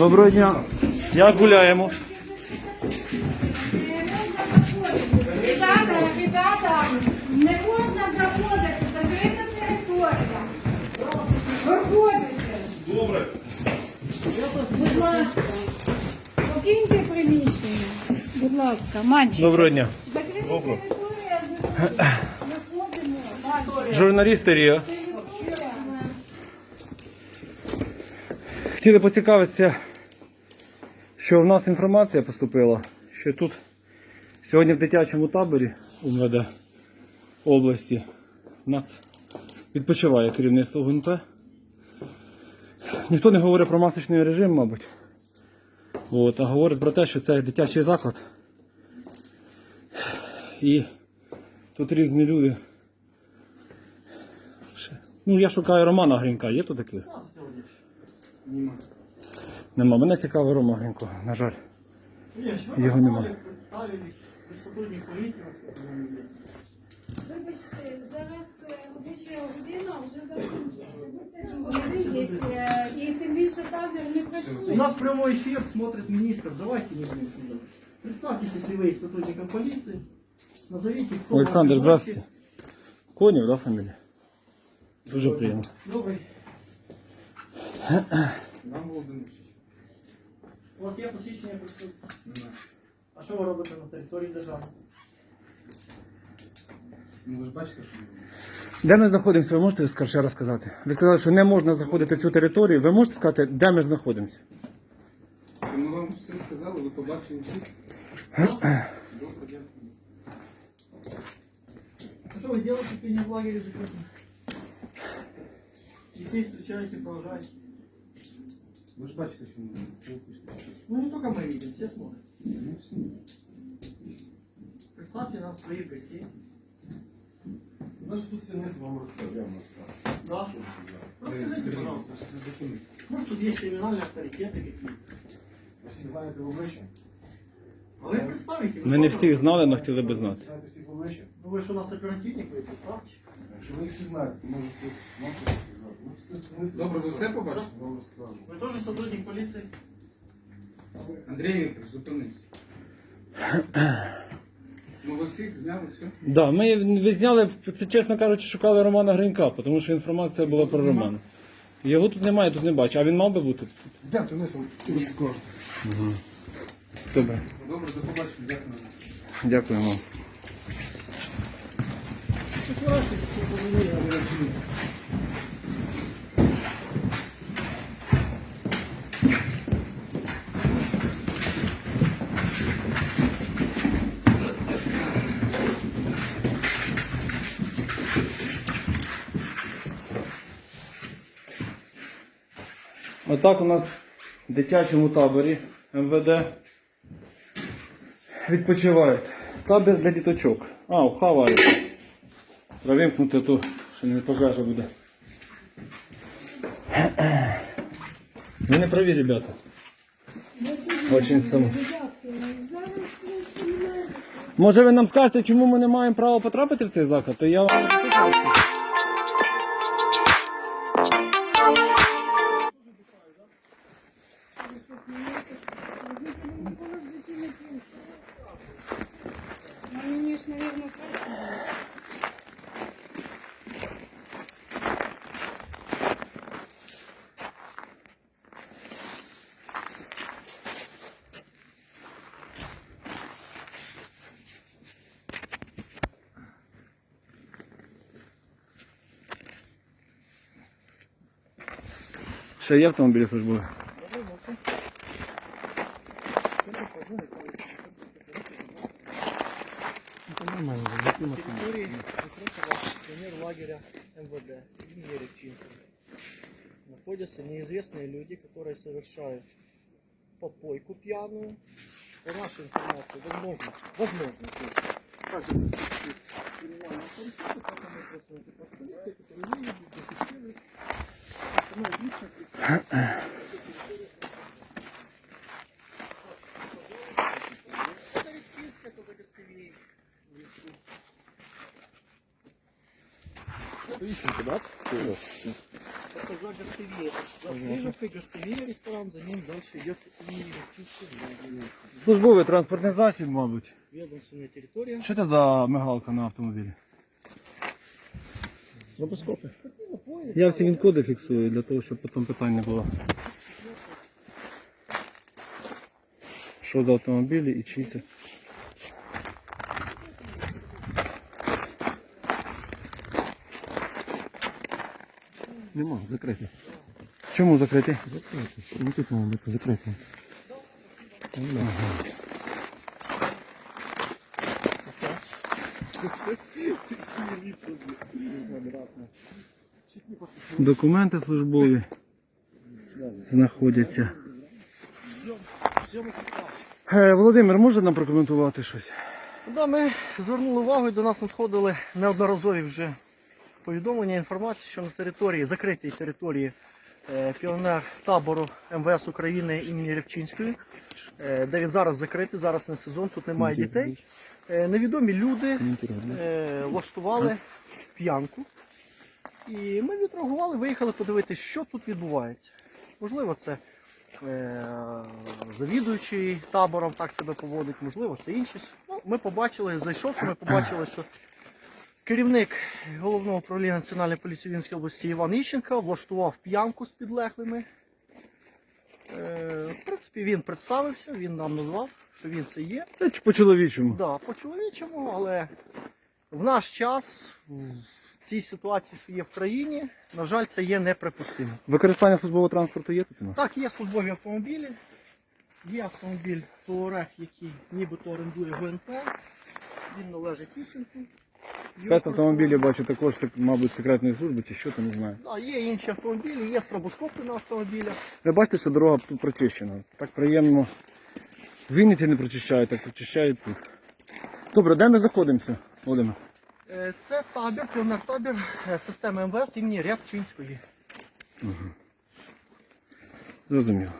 Доброго дня. Як гуляємо? Ребята, ребята, не можна заходити, закрита територія. Виходите. Добре. Будь ласка. Покиньте приміщення. Будь ласка, мальчик. Доброго дня. Закрита територія, виходимо. Мальчик. Журналісти Ріо. Територія. Хотіли поцікавитися, що в нас інформація поступила, що тут сьогодні в дитячому таборі УМВД області у нас відпочиває керівництво ГУНП. Ніхто не говорить про масочний режим, мабуть. От, а говорить про те, що це дитячий заклад. І тут різні люди. Ну, я шукаю Романа Гринька. Є тут такий? Нема. Мене цікавий Рома Гринько, на жаль. Його нема. Представились, ви сотрудник поліції, наскільки мені известно. Вибачте, зараз е, робоча година вже закінчується. Будьте добрі, е, і тим більше табір не У працює. нас прямой эфир смотрит министр, давайте не будем сюда. Представьтесь, если вы есть сотрудником полиции, назовите, кто Олександр, ваши здравствуйте. гости. Конів, да, фамілія? Дуже приємно. Добрый. У вас є посвідчення присутні? А що ви робите на території держави? Ну ви ж бачите, що ми робимо. Де ми знаходимося, ви можете скажи, ще раз сказати? Ви сказали, що не можна заходити в цю територію. Ви можете сказати, де ми знаходимося? Ми вам все сказали, ви побачили всіх. Добре, дякую. А что вы делаете, если не в лагере закрытом? Детей встречаете, провожаете. Ви ж бачите, що ми робимо. Що ви хочете? Ну не только мы видим, все смотрят. Ну, все. Представьте нам своих гостей. Наш тут нет вам расскажем. Да. Расскажите, пожалуйста. Может тут есть криминальные авторитеты какие-то? Ви всі знаєте в обличчя? А вы представите. вы Ми не что всіх там? знали, але хотіли би знати. Знаєте всіх в обличчя? Ну вы что, у нас оперативник, вы представьте. Якщо ви їх всі знаєте, то може тут можете сказати. Ну, це- це- Добре, ви все побачили? Вы тоже сотрудник полиции? Андрій Вікторович, зупинись. Ну ви всіх зняли, все? Да, ми відзняли, це чесно кажучи, шукали Романа Гринька, тому що інформація була про Романа. Його тут немає, тут не бачу. А він мав би бути тут? Йдемте вниз, я вам розкажу. Добре. Добре, до побачення, дякую. Дякую вам. Отак у нас в дитячому таборі МВД відпочивають. Табір для діточок. А, хавають. Треба вимкнути ту, що не пожежа буде. Ви не праві, ребята. Очень сам. Може ви нам скажете, чому ми не маємо права потрапити в цей заклад, то я вам не Ще є автомобілі службові? территории закрытого пионер лагеря МВД имени Речинского находятся неизвестные люди, которые совершают попойку пьяную. По нашей информации, возможно, возможно, то есть, как это всё-таки криминальные авторитеты, как они просто это по полиции, которые не видят, зафиксируют, установят личность и Это Речинск, это загостевей в лесу. это за гостевие. За стрижевкой гостевие ресторан, за ним дальше идет и чистый Службовий транспортний засіб, мабуть. ведомственная территория. Що це за мигалка на автомобілі? Слабоскопы. Я всі він-коди фіксую для того, щоб потім питань не було. Що за автомобілі і чиї це? Нема, закрито. Чому закриті? Закрито. Ну тут має бути закрито. Документи службові знаходяться. Е, Володимир, може нам прокоментувати щось? Да, ми звернули увагу і до нас надходили неодноразові вже повідомлення, інформації, що на території, закритій території е, піонер табору МВС України імені Рябчинської, е, де він зараз закритий, зараз не сезон, тут немає дітей. Е, невідомі люди е, влаштували п'янку. І ми відреагували, виїхали подивитися, що тут відбувається. Можливо, це е, завідуючий табором так себе поводить, можливо, це інші. Ну, ми побачили, зайшовши, ми побачили, що керівник головного управління Національної поліції Вінської області Іван Іщенко влаштував п'янку з підлеглими. Е, в принципі, він представився, він нам назвав, що він це є. Це по-чоловічому. Да, по-чоловічому, але в наш час, цій ситуації, що є в країні, на жаль, це є неприпустимо. Використання службового транспорту є тут у нас? Так, є службові автомобілі, є автомобіль Туарег, який нібито орендує ГНП, він належить Іщенку. Спецавтомобілі бачу також, мабуть, секретної служби чи що, то не знаю. Да, є інші автомобілі, є стробоскопи на автомобілях. Ви бачите, що дорога тут прочищена. Так приємно. Вінниці не прочищають, так прочищають тут. Добре, де ми знаходимося, Володимир? Е, Це табір, піонер-табір е, системи МВС імені Рябчинської. Зрозуміло.